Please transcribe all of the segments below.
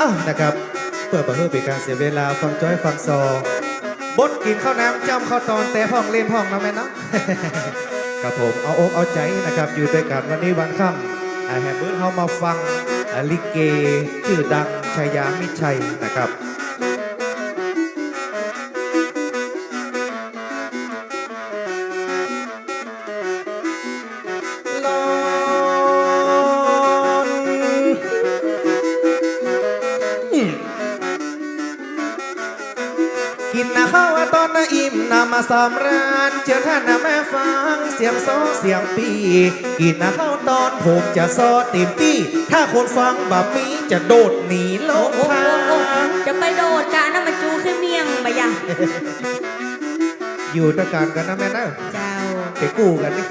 อ้าวนะครับ เพื่อประเพื่อเป็นการเสียเวลาฟังจ้อยฟังซอบดกินข้าวน้ำจำข้าวตอนแต่ห้องเล่นห้องนะแม่เนาะกับผมเอาอกเอาใจนะครับ อยู่ด้วยกันวันนี้วันค่ำแฮมเบิร์ดเฮามาฟังลิเกชื่อดังชายามิชัยนะครับ นนะข้าวตอนนะอิ่มนามาสามร้านเชิญท่านนะแม่ฟังเสียงโซเสียงปีกินนะข้าวตอนผมจะซอเต็มที่ ถ้าคนฟังแบบนี้จะโดดหนีโลกโอ้โหทาจะไปโดดกะน้ำมันจูขึ้นเมียงไปยังอยู่ด้วยกันกันนะแม่นะเจ้าไปกู้กันดิ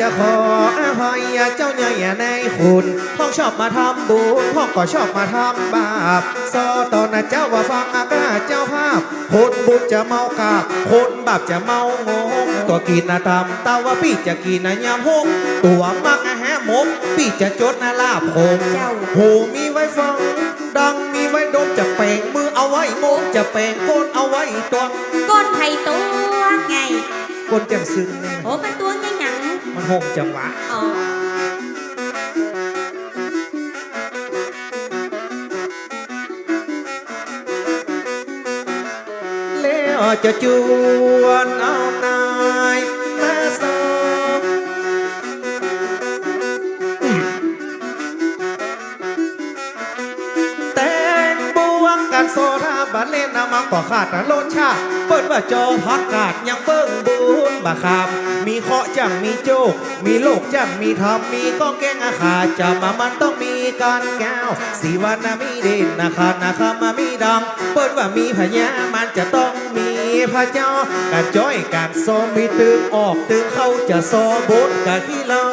จะขออภัยเจ้าใหญ่ในคุณห้องชอบมาทำบุญห้องก็ชอบมาทำบาปซอตอนนะเจ้าว่าฟังอากาศเจ้าภาพคนบุญจะเมากาบคนบาปจะเมางงตัวกินนะตำตาว่าพี่จะกินนะยำหงตัวมักอะแฮมกพี่จะจดนะลาบผมเจ้าหูมีไว้ฟัง ดังมีไว้ดมจะแปลงมือเอาไว้งงจะแปลงก้นเอาไว้ตัวก้นไผ่ตัวไงก้นแจ่มซึ้งนี่โอ้มันตัวไงหนัง มันหงจังหวะอ๋อแล้วจะจวนเอาันโซดาบันเลนน้ำมันก็ขาดนะโลชาเปิดว่าจอพักกาดยังเบิ้งบุญบาคาม มีเคาะจังมีโจก มีโลกจังมีธรรมมีก็แกงอาขาจะมามันต้องมีการแก้วสีวันนะมีเด่นนาคานาคามามีดัง เปิดว่ามีพญามันจะต้องมีพระเจ้าการจ้อยการโซมมีตึงออกตึงเข้าจะโซบดกะที่ลอ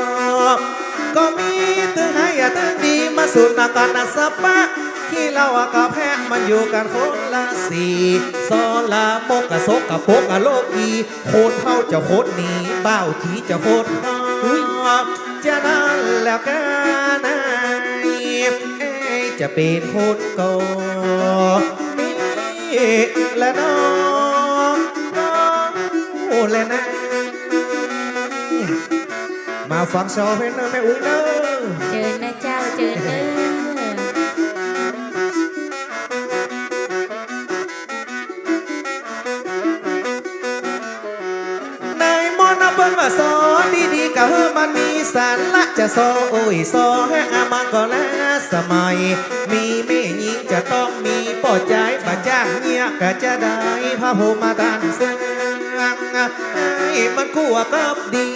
ก็มีตึงให้ตึงดีมาสุดนาการนาสปะ ที่เราอะกับแพะมันอยู่กันคนละสี่ซอลามกกะโซกกะปกกะโลกีโคตรเท่าจะโคตรหนีเบ้าทีจะโคตรหอบจะนั่นแล้วกันนเอ้จะเป็นโคนก่อนี่และน้องน้องและนะมาฟังซอเพนเนอร์แม่อุ้ยเนอเจอนะเจ้าเจอเด้อ อนเปิ้นว่าสอนดีๆกะเฮอมันมีสารละจะสอโอ้ยสอให้อามันก็แล้วสมัย มีแม่หญิงจะต้องมีป่อใจประจ้างเงียก็จะได้พระโหมาดันเสียงให้มันคู่กับดี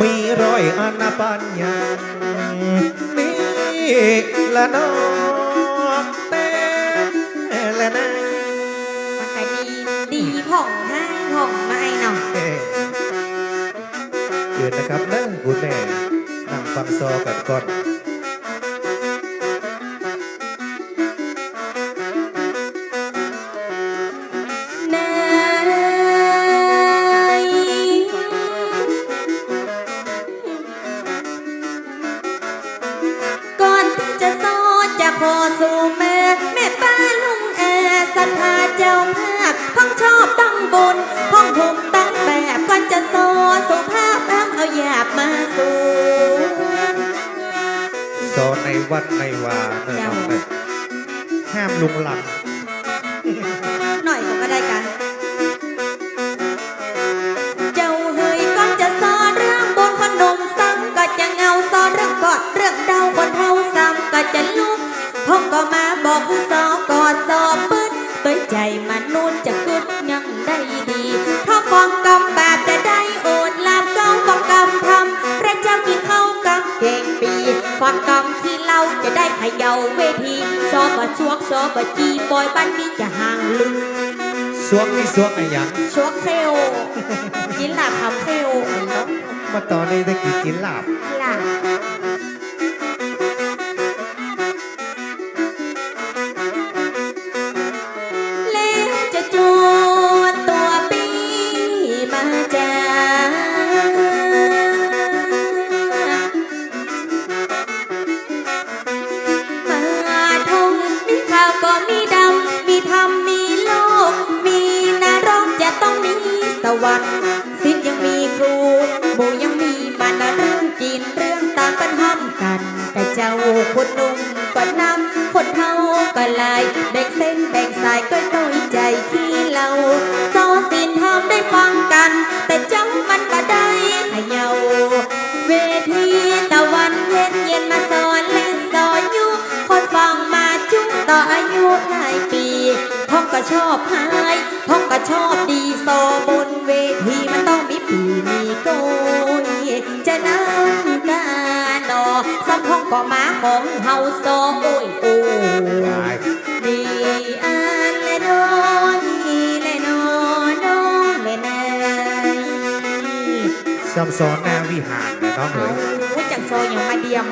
มีรอยอนาปัญญานี่ละน้องแต่ละนะมันก็ดีดีผ่องให้ผ่องไม่เนาะเอ่อเกิดนะครับนั่งคุณแม่นั่งฟังซอกันก่อน วัดในวาเนอะเจ้าน้องเนอะห้ามลุงหลังหน่อยก็ไม่ได้กัน เจ้าเฮยก่อนจะสอนเรื่องบนขนมซ้ำก็จะเงาสอนเรื่องกอดเรื่องเดาคนเท่าซ้ำก็จะลุกพ่อก็มาบอกผู้สาวกอดสอบปืนตัวใจมนุษย์จะกึดยังไเราจะได้เขย่าเวทีซอบะชวกซอบะจีปอยบ้านนี้จะห่างลืมสวงนี่สวงอะไรยังชัวเซลกินหลาบคำเซลเนาะมาตอนนี้ได้กี่กินหลาบหลาบ แบ่งเส้นแบ่งสายก็น้อยใจที่เราโซสินทำได้ฟังกัน แต่เจ้ามันก็ได้ขย่าเวทีตะวันเย็นเย็นมาสอนเล่นสอนอยู่คนฟังมาจุ้ต่ออายุหลายปีพ่อก็ชอบหายพ่อก็ชอบดีโซบนเวทีมันต้องมีปีมีโกยจะนั่งกานอสัมพ่องก็มาของเฮาโซโอ้ยโอ้ ซ้ำซ้อนหน้าวิหารนะน้องเอ๋ยว่าจังโซอย่างมาเดียม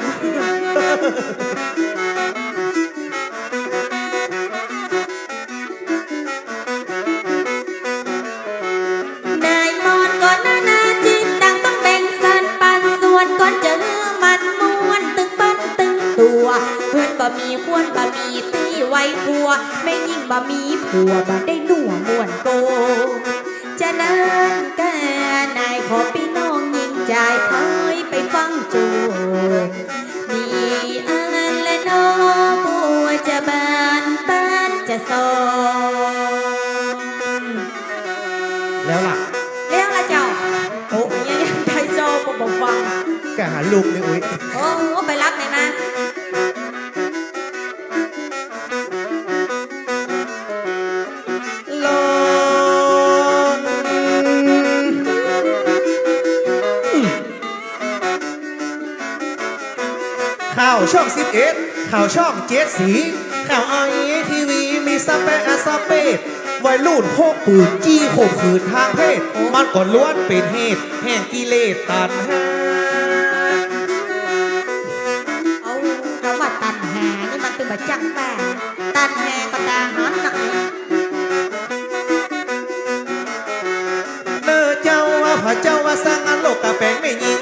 นายมอนก่อนหน้านาจิตตังต้องแบ่งสันปันส่วนก่อนจะฮือมันม้วนตึงปั้นตึงตัวเพื่อนบ่มีควรบ่มีตีไว้ครัว ไม่ยิ่งบ่มีผัวบ่ได้หนัวม่วนโกจะนั้นแกน ฟังโจดีอันและน้องบัวจะบานบ้านจะซองแล้วล่ะเรียกละเจ้าโอ้ยยังยังไทยโจบ่บ่ฟัง แกหาลูกนี่อุ้ย โอ้ไปรับหน่อยาวช่องสิบเอ็ดข่าวช่องเจ็ดสีข่าวไอทีวีมีสเปะสเปดวัยรุ่นพกปืนจี้ข่มขืนทางเพศ มันก็ล้วนเป็นเหตุ แห่งกิเลสตันหา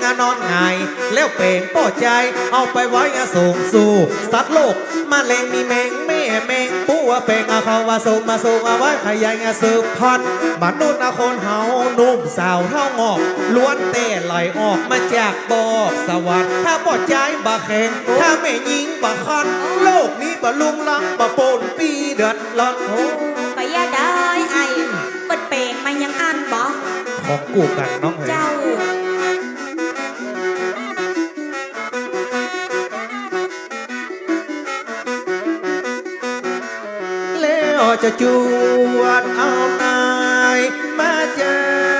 ไม่ยิงงานอนง่ายแล้วเป่งป้อใจ เอาไปไว้อาส่งสู่สัตว์โลกมาเลงมีแมงแม่แมงปูว่าเป่งอาเขาว่าส่งมาส่งอาไว้ขยายอาสืบพันธุ์มนุษย์นะคนเฮานุ่มสาวเท่างอกล้วนแต่ไหลออกมาจากบอกสวรรค์ถ้าป้อใจบ่แข็งถ้าไม่ยิงบ่คันโลกนี้บ่ลุงลังบ่ปนปีเดือดร้อนโอ้ก็อย่าได้ไอ้เปิดเป่งมันยังอันบ่ของกูกันน้องเอ๋ยเจ้า จะจวดเอานายมาเจอ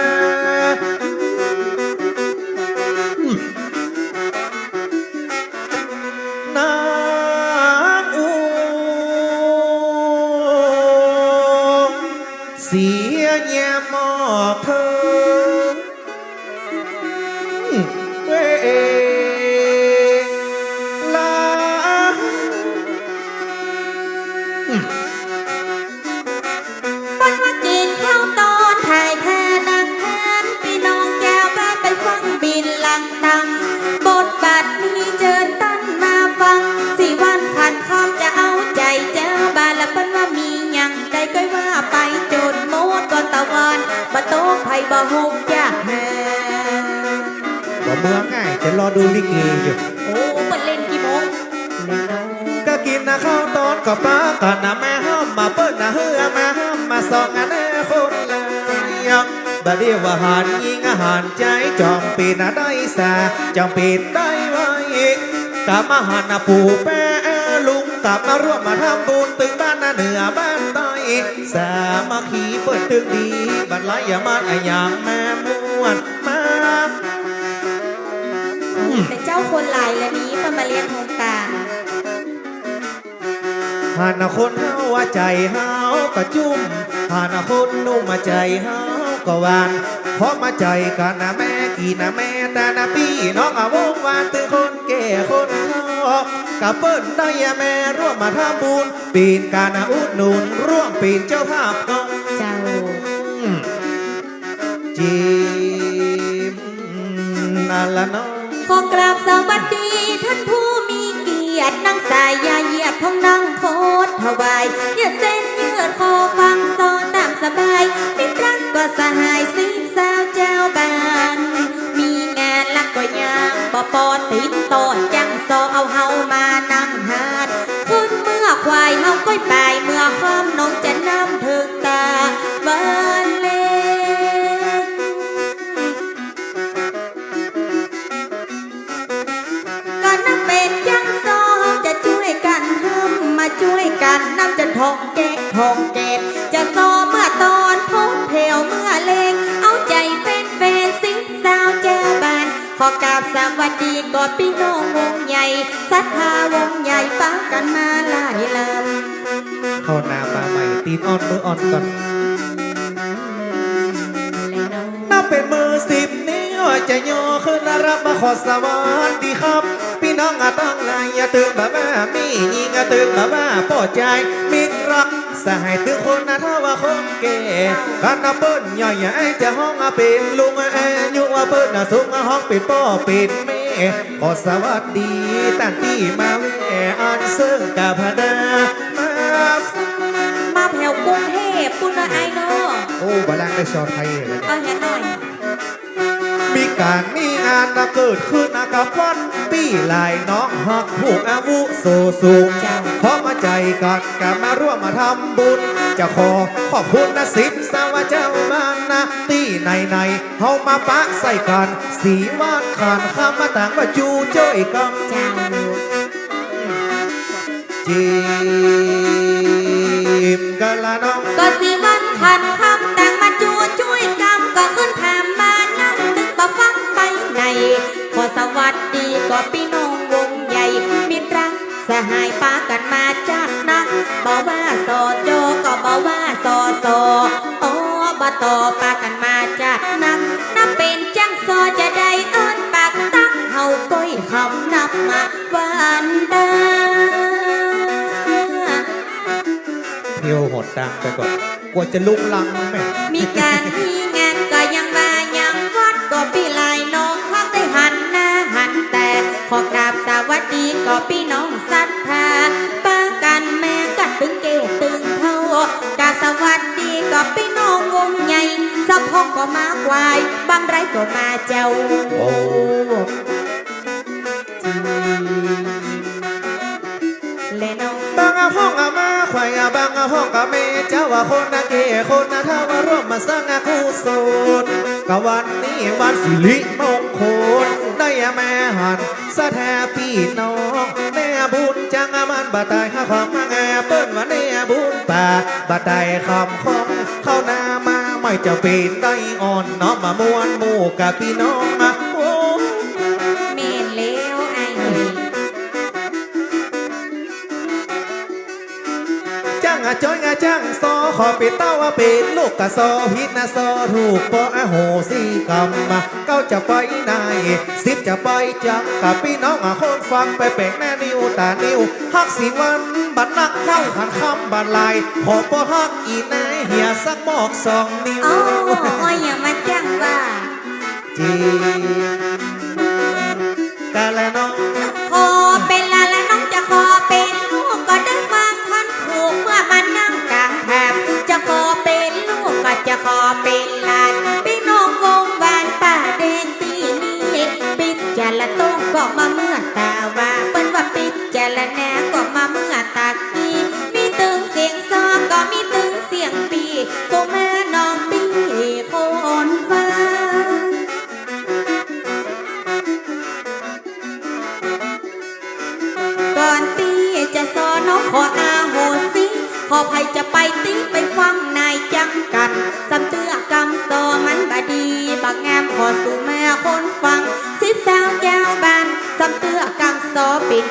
ต๊ะไผ่บ่หกยากแหว่าเมืองง่ายจะรอดูลิเกอยู่โอ้เปิดเล่นกี่โมงเล่นเอาก็กินนะข้าวตอนกับป้าก่อนนะแม่ห้อมมาเปิ้ลนะเฮือแม่ห้อมมาสองอันแน่คนเลยบดเดียวอาหารยิงอาหารใจจอมปีนะได้สาจอมปีได้ไว้กลับมาหันนะปู่แป้ลุงกลับมาร่วมมาทำบุญตึงบ้านนาเหนือบ้านใต้ สามัคคีเปิดตึงดีบัดไลอย่ามาอะอย่างแม่ม่วนมาแต่เจ้าคนหลายละนี้เปินมาเรียนโฮงกลางหานาคนเฮาว่าใจเฮาก็จุ่มหานาคนนุ่มมาใจเฮาก็หวานเพราะมาใจกันนะแม่กี่นะแม่ แต่นะพี่น้องอาวงวานตึงคนแก่คนเฮากับเปิ้นได้ยาแม่ร่วมมาทำบุญปีนการนะอุดหนุนร่วมปีนเจ้าภาพน้องเจ้าจิมนั่นละน้องขอกราบสวัสดีท่านผู้มีเกียรตินั่งสายยาเหยียดท้องนั่งโคตรถวายเยืดเส้นเยืดคอฟังซอนตามสบายมิตรรักก็สหายสีสาวเจ้าบ ติดต่อจังซเอาเฮามานั่งหาดขึ้นเมื่อควายเฮาก้อยปลายเมื่อค่ำน้องจะนำถึงตาวันเล็กก็นับเป็นยังซจะช่วยกันห้ำมาช่วยกันนำจะทองเกะทองเก กอดพี่น้องวงใหญ่ศรัทธาวงใหญ่ปังกันมาหลายลำเข้านามาใหม่ตีนอ่อนมืออ่อนก่อนเลยเนาะนับเป็นมือสิบนิ้วจะย่อขึ้นและรับมาขอสวัสดีครับ พี่น้องอะต้องลายอย่าตื่นแบบว่ามียิงอะตื่นแบบว่าปอดใจมิตรรักสหายตึงคนนะถ้าว่าคนแก่กันนะเปิ้นใหญ่ใหญ่จะห้องอะเป็นลุงอะแอยุว่าเปิ้นอะสูงอะห้องเป็นป้อเป็นแม่ ขอสวัสดีตั้งที่มาแวอันซึ่งกับพดามามาแถวกรุงเทพปุณละไอเนาะโอ้บาลังได้ชอไทยเลยเอาเห็นหน่อย มีการมีงานนะเกิดขึ้นนะกับวันปีหลายน้องหักผูกอาวุโสสูงเจ้าพร้อมมาใจกันกันมาร่วมมาทำบุญ จะขอขอบคุณนะสิบสาวเจ้าบ้านนะตีในในๆเฮามาปะใส่กันสีวาดขานข้ามมาต่างว่าจูจ้อยกำเจ้าจีมกันละน้องก็สิวันขันคำแต่งมาจูช่วยกำก็ขึ้นถามมานั่งนึกบ่ฟังไปไหนขอสวัสดีก็พี่น้อง สหายปากันมาจากนักบอกว่าสอโจก็บอกว่าสอสอโอ้บตอปากันมาจากนักนับเป็นจังซอจะได้เอิ้นปากตั้งเฮาก้อยคำนับมาวันดาเที่ยวหดดังไปก่อนกลัวจะลุกลังแม่มีการมีงีก็พี่น้องศรัทธาป้ากันแม่กันตึงเกตึงเท่ากาสวัสดีก็พี่น้องวงใหญ่สะพองก็มาควายบางไรก็มาเจ้าโอ้เลน้องบางห้องมาควายบางห้องกะเมเจ้าว่าคนนะเกคนนะถ้าว่าร่วมมาสร้างอะคู่โสดกะวันนี้วันสิริมงคล ได้แม่หันสะแทพี่น้องแน่บุญจังมันบาตายหาความแงเปิ้นว่าแน่บุญป่าบาตายคำของเข้าน้ามาไม่จะปีนได้อ่อนน้องมามวนหมู่กับพี่น้อง จ้างอะจ้อยอะจ้างซอขอปิดเต้าว่าเป็นลูกกะซอพิษนะซอถูกปออะโหสิกรรมมาเก้าจะไปไหนสิบจะไปจังกับพี่น้องอะคนฟังไปแปลงแน่นิวตานิวฮักสีวันบันนักเข้าขันคำบันลายขอปอฮักอีนายเหียสักหมอกสองนิ้วอ๋ออ้อยอย่ามาจังว่าจีกะละน้อง ขอเป็นลานพี่น้องวงวานป่าแดงตีนี้ปิดจาละต้งก็มาเมื่อตาว่าเปิ้นว่าปิดจาละแนาก็มาเมื่อตากี้มีตึงเสียงซอก็มีตึงเสียงปีโซมาน้องปีคนฟ้าก่อนตีจะสอนน้องขออาโหสิขอภัยจะไป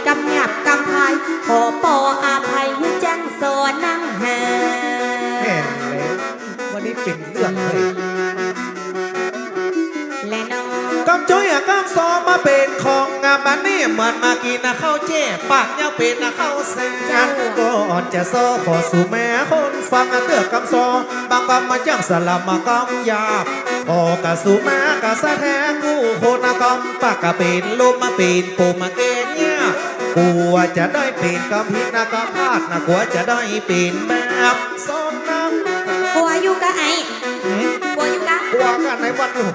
กำหยับกำพายขอปออาภัยให้จังสอนั่งหาแม่นแล้ววันนี้เป็นเรื่องเลยและน้องกำจ้อยอะกำซอมาเป็นของงามมันนี่เหมือนมากินนะข้าวเจ๊ปากยาวเป็นนะข้าวแซงก่อนจะซอขอสู่แม่คนฟังอะเตือกกำซอบางกำมาจังสลับมากำยาบพอกะสู่แม่กะสะแทกูโคนนะกำปากกะเป็นลมมาเป็นปูมาเก ณฑ์เนี่ยกูว่าจะได้เป็นกำพิษนะกำพาดนะกูว่าจะได้เป็นแบบสอนน้ำกลัวอยู่กะไอ้กลัวอยู่กะกลัวกันในวันหลวง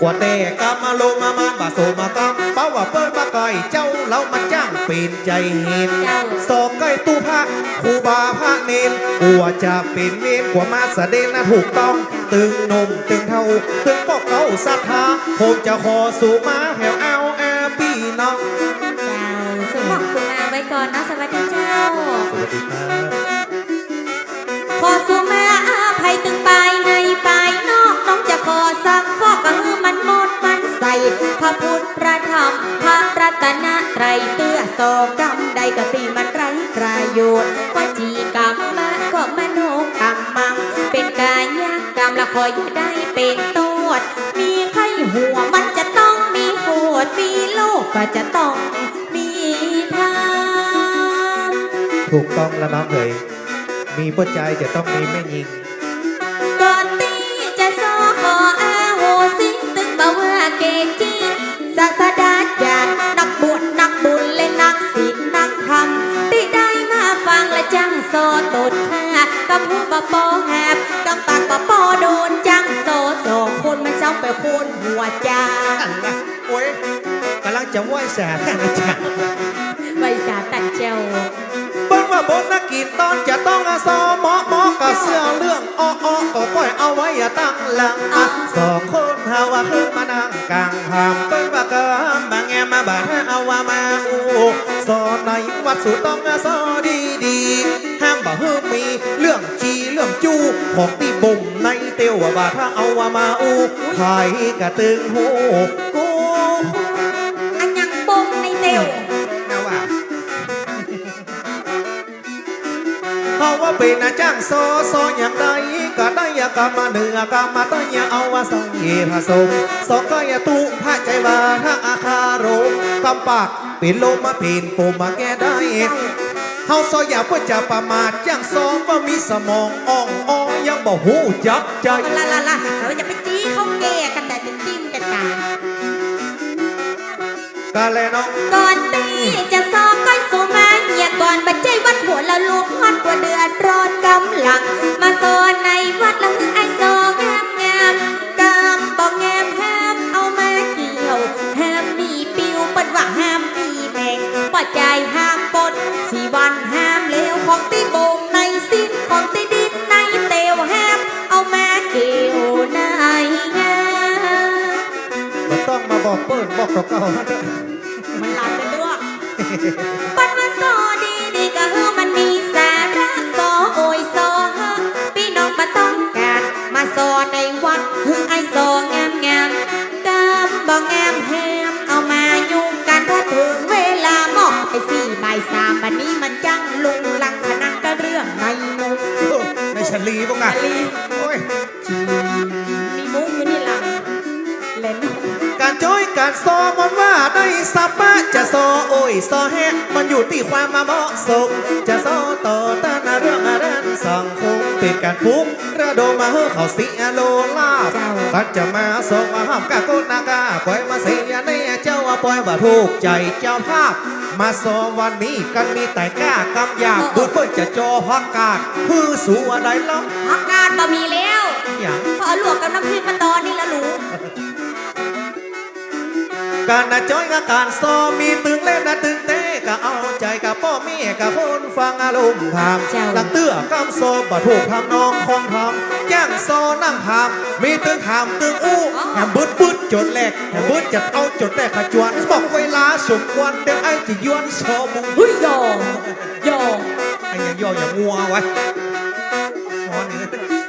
กว่าแต่กามาโลมามาบาโซมากำเป้าว่าเปิ้นมาไก่เจ้าเรามาจ้างเป็นใจเห็นเจ้าสอกใกล้ตู้พระครูบาพระเนนกลัวจะเป็นเวรกว่ามาแสดงนะถูกต้อง ตึงหนมตึงเท่า ตึงปอกเขาศรัทธาผมจะขอสู่มาแหวเอา แอพี่น้องเจ้าสุบอกสุมาไว้ก่อนเนาะสวัสดีเจ้า สวัสดีครับขอสุมาอาภัยตึงปลายในปลายนอกน้องจะขอสักฟอกก็คือมันหมดมันใส่พระพุทธพระธรรมพระรัตนไตรเตื้อโสกรรมใดกตีมันไร้ประโยชน์วจีกรรมมาก็มโนกรรมมัง เป็นกายกรรมละคอยอย่าได้เป็นโทษมีไข้หัวมันจะ กก็จะต้องมีทาง ถูกต้องแล้วน้องเอ๋ยมีปัจจัยจะต้องมีแม่ยิง ก่อนตีจะซอขออาโหสิตึงบ่าว่าเกจีศาสดาจารย์นักบวชนักบุญและนักศีลนักธรรมที่ได้มาฟังและจังโซตดหากำหูปะปอแหบกำปากปะปอโดนจังโซโซคนมันเจ้าไปโคนหัวจาอันละโอ้ยกำลังจะไหว้แสบนะจ๊ะไว้สาตัดเจ้าเบิ้งว่าบนนักกินตอนจะต้องอาซอหมอหมอกับเสื้อเรื่องอ้ออ้อก็ก้อยเอาไว้อย่าตั้งหลังอะสองคนหาว่าขึ้นมานั่งกลางพามเปิ้งว่าเกิมบางแงมาบาดให้เอาว่ามาอูสอนในวัดสุดต้องอาซอดีดีๆห้ามบ่เฮือมีเรื่องจีเรื่องจูของตีบ่มในเตียวว่าบาดถ้าเอาว่ามาอูไผกะตึงหู เพราว่าเป็นอาจ้างซอซอย่างใดก็ได้ยากามาเหนือกามาต้อยาเอาว่าสังเยผสมสองก็ยาตุพระใจว่าถ้าอาคาโรกำปากเป็นโลมาเป็นปูมาแก้ได้เฮาซอยอย่าเพื่อจะประมาทจ้างซองว่ามีสมองอ่องอ้องยังบ่หูจักใจละละละเราจะไปจี้เขาแก่กันแต่จะจิ้มกันตายกาแลยน้องก่อนตีจะส อนบัดใจวัดหัวแล้วลูกฮอดกว่าเดือดร้อนกำลัง มาโซนในวัดละหึงไอโซงามงามกำบอกงามห้ามเอามาเกี่ยว ห้ามมีปิวปัดว่าห้ามมีแบ่งปัจจัยห้ามปนสีวันห้ามเลวของตีโบมในสิ้นของตีดินในเตวห้ามเอามาเกี่ยวในงามมันต้องมาบอกเปิ้นบอกเก่าๆนะเด้อมันหลับกันด้วย ลีพวกน่ะชลีโอ้ยมีมุกอยู่นี่หลังเล่นการจ้อย การซอมันว่าได้สับปะจะซอโอ้ยซอแฮะมันอยู่ที่ความมาเหมาะสมจะซอต่อต้านเรื่องอะไรสังคมติดการปุ๊บระดมมาเฮอเขาเสียโลลาบเจ้ากันจะมาส่งมาห้ามกาโกนากาปล่อยมาเสียในเจ้าว่าปล่อยว่าถูกใจเจ้าภาพมาซอวันนี้กันมีแต่กล้ากำยาบบุญเพื่อจะจอพักกาดฮือสู่อะไรแล้วพักงานบะมีแล้วอย่างพอเอาหลวกกับน้ำพริกมาตอนนี่แล้วรู้ การนะจ้อยกับการซ้อมมีตึงเล่นนะตึงเต้ก็เอาใจกับพ่อแม่กับคนฟังอารมณ์พามเจ้าหลังเตื้อกำโซบ่ถูกทำนองคองทำย่างโซนั่งพามมีตึงถามตึงอู้แหมบึดบึดจดแรกแหมบึดจะเอาจดแรกขจวนบอกเวลาสมควรเดี๋ยวไอ้จะย้อนโซมุงเฮ้ยยอมยอมไอ้ยังย่ออย่างงัวไว้หมอนี่